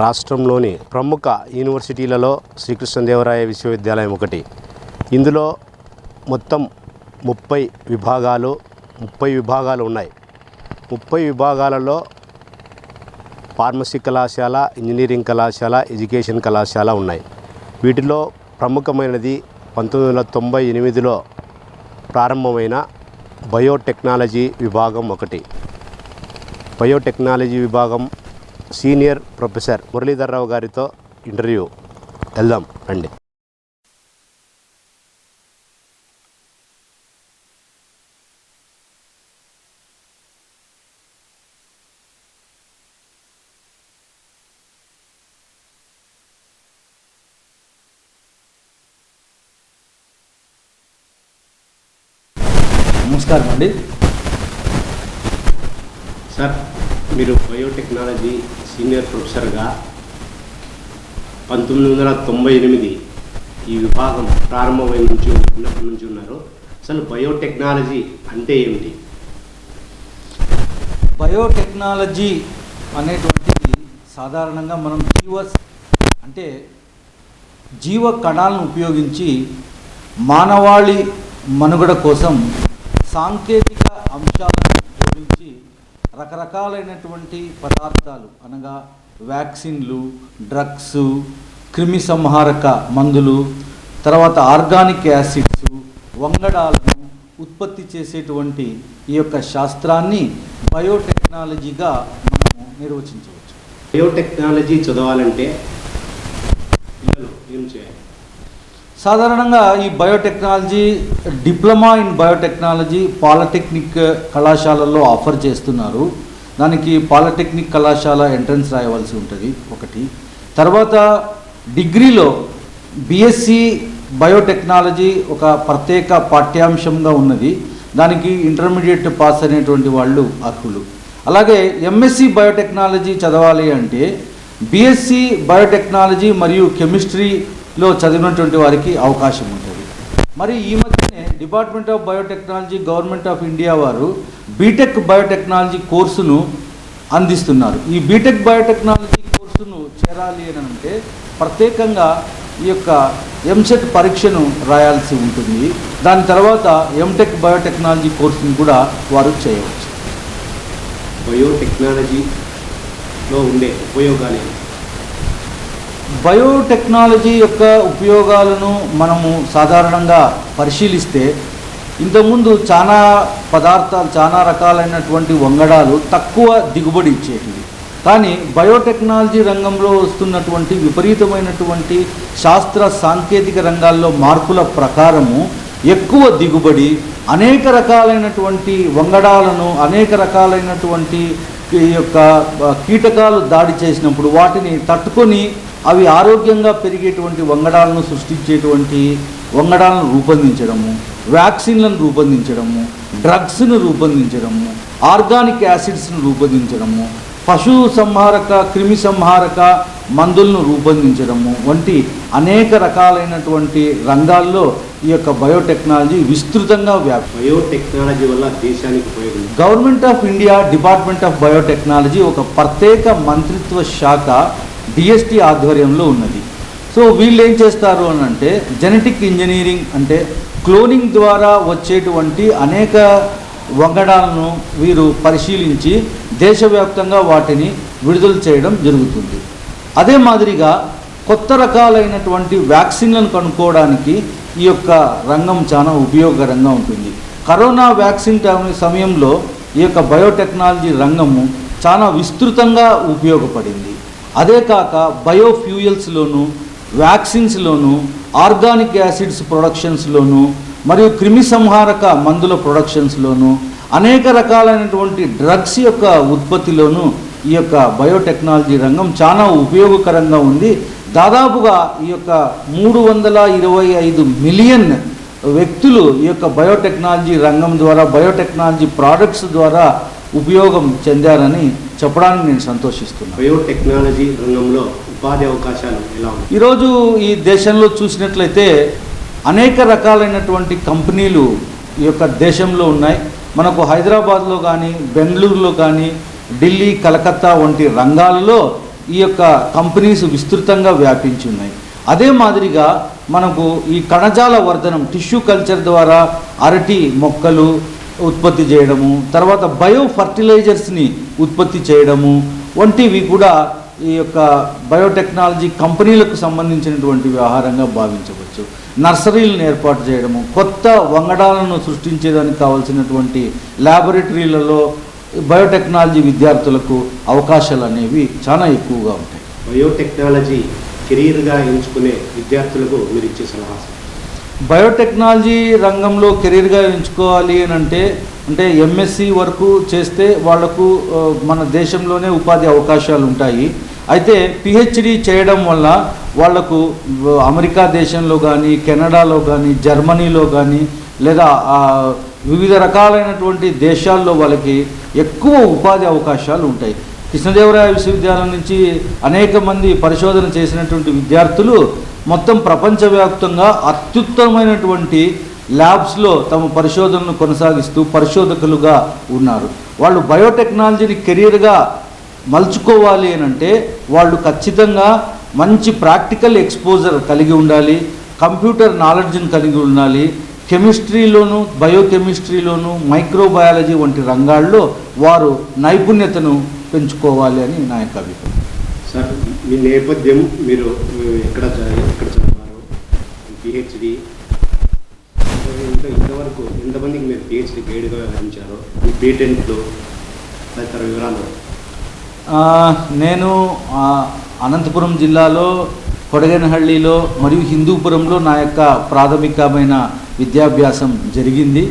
రాష్ట్రంలోని ప్రముఖ యూనివర్సిటీలలో శ్రీకృష్ణదేవరాయ విశ్వవిద్యాలయం ఒకటి. ఇందులో మొత్తం ముప్పై విభాగాలు ముప్పై విభాగాలు ఉన్నాయి. ముప్పై విభాగాలలో ఫార్మసీ కళాశాల ఇంజనీరింగ్ కళాశాల ఎడ్యుకేషన్ కళాశాల ఉన్నాయి. వీటిలో ప్రముఖమైనది పంతొమ్మిది వందల తొంభై ఎనిమిదిలో ప్రారంభమైన బయోటెక్నాలజీ విభాగం ఒకటి. బయోటెక్నాలజీ విభాగం సీనియర్ ప్రొఫెసర్ మురళీధర్రావు గారితో ఇంటర్వ్యూ. వెళ్దాం రండి. నమస్కారం అండి. సార్ మీరు బయోటెక్నాలజీ సీనియర్ ప్రొఫెసర్గా పంతొమ్మిది వందల తొంభై ఎనిమిది ఈ విభాగం ప్రారంభమైన నుంచి ఉన్నప్పటి నుంచి ఉన్నారు. అసలు బయోటెక్నాలజీ అంటే ఏమిటి? బయోటెక్నాలజీ అనేటువంటిది సాధారణంగా మనం జీవ అంటే జీవ కణాలను ఉపయోగించి మానవాళి మనుగడ కోసం సాంకేతిక అంశాలను జోడించి రకరకాలైనటువంటి పదార్థాలు అనగా వ్యాక్సిన్లు డ్రగ్స్ క్రిమి సంహారక మందులు తర్వాత ఆర్గానిక్ యాసిడ్స్ వంగడాలను ఉత్పత్తి చేసేటువంటి ఈ యొక్క శాస్త్రాన్ని బయోటెక్నాలజీగా మనము నిర్వచించవచ్చు. బయోటెక్నాలజీ చదవాలంటే సాధారణంగా ఈ biotechnology diploma in biotechnology polytechnic కళాశాలల్లో ఆఫర్ చేస్తున్నారు. దానికి పాలిటెక్నిక్ కళాశాల ఎంట్రన్స్ రాయవలసి ఉంటుంది ఒకటి. తర్వాత డిగ్రీలో బిఎస్సి బయోటెక్నాలజీ ఒక ప్రత్యేక పాఠ్యాంశంగా ఉన్నది. దానికి ఇంటర్మీడియట్ పాస్ అనేటువంటి వాళ్ళు అర్హులు. అలాగే ఎంఎస్సి బయోటెక్నాలజీ చదవాలి అంటే బిఎస్సి బయోటెక్నాలజీ మరియు కెమిస్ట్రీ లో చదివినటువంటి వారికి అవకాశం ఉంటుంది. మరి ఈ మధ్యనే department of biotechnology government of India వారు బీటెక్ బయోటెక్నాలజీ కోర్సును అందిస్తున్నారు. ఈ బీటెక్ బయోటెక్నాలజీ కోర్సును చేరాలి అని అంటే ప్రత్యేకంగా ఈ యొక్క ఎంసెట్ పరీక్షను రాయాల్సి ఉంటుంది. దాని తర్వాత ఎంటెక్ బయోటెక్నాలజీ కోర్సును కూడా వారు చేయవచ్చు. బయోటెక్నాలజీలో ఉండే ఉపయోగాలు బయోటెక్నాలజీ యొక్క ఉపయోగాలను మనము సాధారణంగా పరిశీలిస్తే ఇంతకుముందు చాలా పదార్థాలు చాలా రకాలైనటువంటి వంగడాలు తక్కువ దిగుబడి ఇచ్చేటివి. కానీ బయోటెక్నాలజీ రంగంలో వస్తున్నటువంటి విపరీతమైనటువంటి శాస్త్ర సాంకేతిక రంగాల్లో మార్పుల ప్రకారము ఎక్కువ దిగుబడి అనేక రకాలైనటువంటి వంగడాలను అనేక రకాలైనటువంటి ఈ యొక్క కీటకాలు దాడి చేసినప్పుడు వాటిని తట్టుకొని అవి ఆరోగ్యంగా పెరిగేటువంటి వంగడాలను సృష్టించేటువంటి వంగడాలను రూపొందించడము వ్యాక్సిన్లను రూపొందించడము డ్రగ్స్ను రూపొందించడము ఆర్గానిక్ యాసిడ్స్ను రూపొందించడము పశు సంహారక క్రిమి సంహారక మందులను రూపొందించడము వంటి అనేక రకాలైనటువంటి రంగాల్లో ఈ యొక్క బయోటెక్నాలజీ విస్తృతంగా వ్యాప్తి బయోటెక్నాలజీ వల్ల దేశానికి ఉపయోగం? Government of India department of biotechnology ఒక ప్రత్యేక మంత్రిత్వ శాఖ డిఎస్టి ఆధ్వర్యంలో ఉన్నది. సో వీళ్ళు ఏం చేస్తారు అని అంటే జెనెటిక్ ఇంజనీరింగ్ అంటే క్లోనింగ్ ద్వారా వచ్చేటువంటి అనేక వంగడాలను వీరు పరిశీలించి దేశవ్యాప్తంగా వాటిని విడుదల చేయడం జరుగుతుంది. అదే మాదిరిగా కొత్త రకాలైనటువంటి వ్యాక్సిన్లను కనుక్కోవడానికి ఈ యొక్క రంగం చాలా ఉపయోగకరంగా ఉంటుంది. కరోనా వ్యాక్సిన్ టైం- సమయంలో ఈ యొక్క బయోటెక్నాలజీ రంగము చాలా విస్తృతంగా ఉపయోగపడింది. అదే కాక బయోఫ్యూయల్స్లోను వ్యాక్సిన్స్లోను ఆర్గానిక్ యాసిడ్స్ ప్రొడక్షన్స్లోను మరియు క్రిమి సంహారక మందుల ప్రొడక్షన్స్లోను అనేక రకాలైనటువంటి డ్రగ్స్ యొక్క ఉత్పత్తిలోను ఈ యొక్క బయోటెక్నాలజీ రంగం చాలా ఉపయోగకరంగా ఉంది. దాదాపుగా ఈ యొక్క మూడు వందల ఇరవై ఐదు మిలియన్ వ్యక్తులు ఈ యొక్క బయోటెక్నాలజీ రంగం ద్వారా బయోటెక్నాలజీ ప్రోడక్ట్స్ ద్వారా ఉపయోగం చెందారని చెప్పడానికి నేను సంతోషిస్తున్నాను బయోటెక్నాలజీ రంగంలో ఉపాధి అవకాశాలు ఎలా ఉన్నాయి? ఈరోజు ఈ దేశంలో చూసినట్లయితే అనేక రకాలైనటువంటి కంపెనీలు ఈ యొక్క దేశంలో ఉన్నాయి. మనకు హైదరాబాద్లో కానీ బెంగళూరులో కానీ ఢిల్లీ కలకత్తా వంటి రంగాలలో ఈ యొక్క కంపెనీస్ విస్తృతంగా వ్యాపించి ఉన్నాయి. అదే మాదిరిగా మనకు ఈ కణజాల వర్ధనం టిష్యూ కల్చర్ ద్వారా అరటి మొక్కలు ఉత్పత్తి చేయడము తర్వాత బయో ఫర్టిలైజర్స్ని ఉత్పత్తి చేయడము వంటివి కూడా ఈ యొక్క బయోటెక్నాలజీ కంపెనీలకు సంబంధించినటువంటి వ్యవహారంగా భావించవచ్చు. నర్సరీలను ఏర్పాటు చేయడము కొత్త వంగడాలను సృష్టించేదానికి కావాల్సినటువంటి ల్యాబొరేటరీలలో బయోటెక్నాలజీ విద్యార్థులకు అవకాశాలు అనేవి చాలా ఎక్కువగా ఉంటాయి. బయోటెక్నాలజీ కెరీర్గా ఎంచుకునే విద్యార్థులకు మీరు ఇచ్చే సలహా బయోటెక్నాలజీ రంగంలో కెరీర్గా ఎంచుకోవాలి అని అంటే అంటే ఎంఎస్సి వరకు చేస్తే వాళ్ళకు మన దేశంలోనే ఉపాధి అవకాశాలు ఉంటాయి. అయితే పిహెచ్డి చేయడం వల్ల వాళ్ళకు అమెరికా దేశంలో కానీ కెనడాలో కానీ జర్మనీలో కానీ లేదా వివిధ రకాలైనటువంటి దేశాల్లో వాళ్ళకి ఎక్కువ ఉపాధి అవకాశాలు ఉంటాయి. కృష్ణదేవరాయ విశ్వవిద్యాలయం నుంచి అనేక మంది పరిశోధన చేసినటువంటి విద్యార్థులు మొత్తం ప్రపంచవ్యాప్తంగా అత్యుత్తమైనటువంటి ల్యాబ్స్లో తమ పరిశోధనను కొనసాగిస్తూ పరిశోధకులుగా ఉన్నారు. వాళ్ళు బయోటెక్నాలజీని కెరీర్గా మలుచుకోవాలి అని అంటే వాళ్ళు ఖచ్చితంగా మంచి ప్రాక్టికల్ ఎక్స్పోజర్ కలిగి ఉండాలి కంప్యూటర్ నాలెడ్జ్ని కలిగి ఉండాలి కెమిస్ట్రీలోను బయోకెమిస్ట్రీలోను మైక్రోబయాలజీ వంటి రంగాల్లో వారు నైపుణ్యతను పెంచుకోవాలి అని నా యొక్క అభిప్రాయం. సార్ మీ నేపథ్యం మీరు ఎక్కడ ఎక్కడ చదివారు? పిహెచ్డి ఇంత ఇంతవరకు ఎంతమందికి మీరు పిహెచ్డి గైడ్గా వ్యవహరించారు? మీ పేటెంట్లు తదితర వివరాలు? నేను అనంతపురం జిల్లాలో కొడగనహಳ್ಳಿలో మరియు హిందూపురంలో నా యొక్క ప్రాథమికమైన విద్యాభ్యాసం జరిగింది.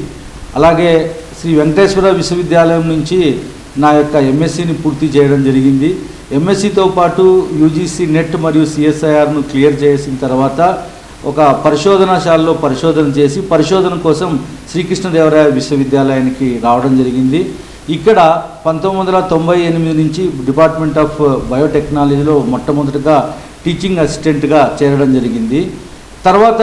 అలాగే శ్రీ వెంకటేశ్వర విశ్వవిద్యాలయం నుంచి నా యొక్క ఎంఎస్సిని పూర్తి చేయడం జరిగింది. ఎంఎస్సితో పాటు యూజీసీ నెట్ మరియు సిఎస్ఐఆర్ను క్లియర్ చేసిన తర్వాత ఒక పరిశోధనశాలలో పరిశోధన చేసి పరిశోధన కోసం శ్రీకృష్ణదేవరాయ విశ్వవిద్యాలయానికి రావడం జరిగింది. ఇక్కడ పంతొమ్మిది వందల తొంభై ఎనిమిది నుంచి డిపార్ట్మెంట్ ఆఫ్ బయోటెక్నాలజీలో మొట్టమొదటిగా టీచింగ్ అసిస్టెంట్గా చేరడం జరిగింది. తర్వాత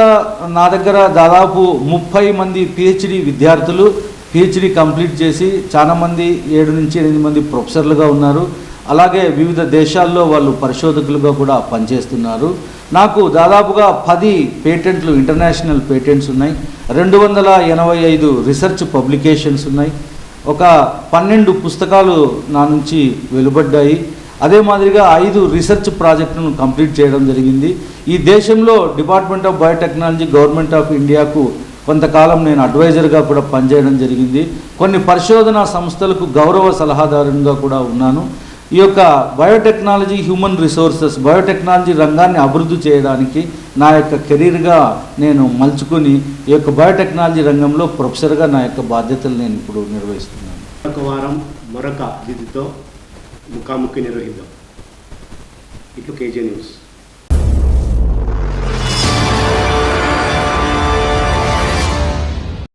నా దగ్గర దాదాపు ముప్పై మంది పిహెచ్డి విద్యార్థులు పిహెచ్డి కంప్లీట్ చేసి చాలామంది ఏడు నుంచి ఎనిమిది మంది ప్రొఫెసర్లుగా ఉన్నారు. అలాగే వివిధ దేశాల్లో వాళ్ళు పరిశోధకులుగా కూడా పనిచేస్తున్నారు. నాకు దాదాపుగా పది పేటెంట్లు ఇంటర్నేషనల్ పేటెంట్స్ ఉన్నాయి. రెండు వందల ఎనభై ఐదు రీసెర్చ్ పబ్లికేషన్స్ ఉన్నాయి. ఒక పన్నెండు పుస్తకాలు నా నుంచి వెలువడ్డాయి. అదే మాదిరిగా ఐదు రీసెర్చ్ ప్రాజెక్టును కంప్లీట్ చేయడం జరిగింది. ఈ దేశంలో department of biotechnology government of ఇండియాకు కొంతకాలం నేను అడ్వైజర్గా కూడా పనిచేయడం జరిగింది. కొన్ని పరిశోధనా సంస్థలకు గౌరవ సలహాదారునిగా కూడా ఉన్నాను. ఈ యొక్క బయోటెక్నాలజీ హ్యూమన్ రిసోర్సెస్ బయోటెక్నాలజీ రంగాన్ని అభివృద్ధి చేయడానికి నా యొక్క కెరీర్గా నేను మలుచుకుని ఈ యొక్క బయోటెక్నాలజీ రంగంలో ప్రొఫెసర్గా నా యొక్క బాధ్యతలు నేను ఇప్పుడు నిర్వహిస్తున్నాను. ఒక వారం మరొక అతిథితో muka-muka ni rohidah. Itu Kajian news.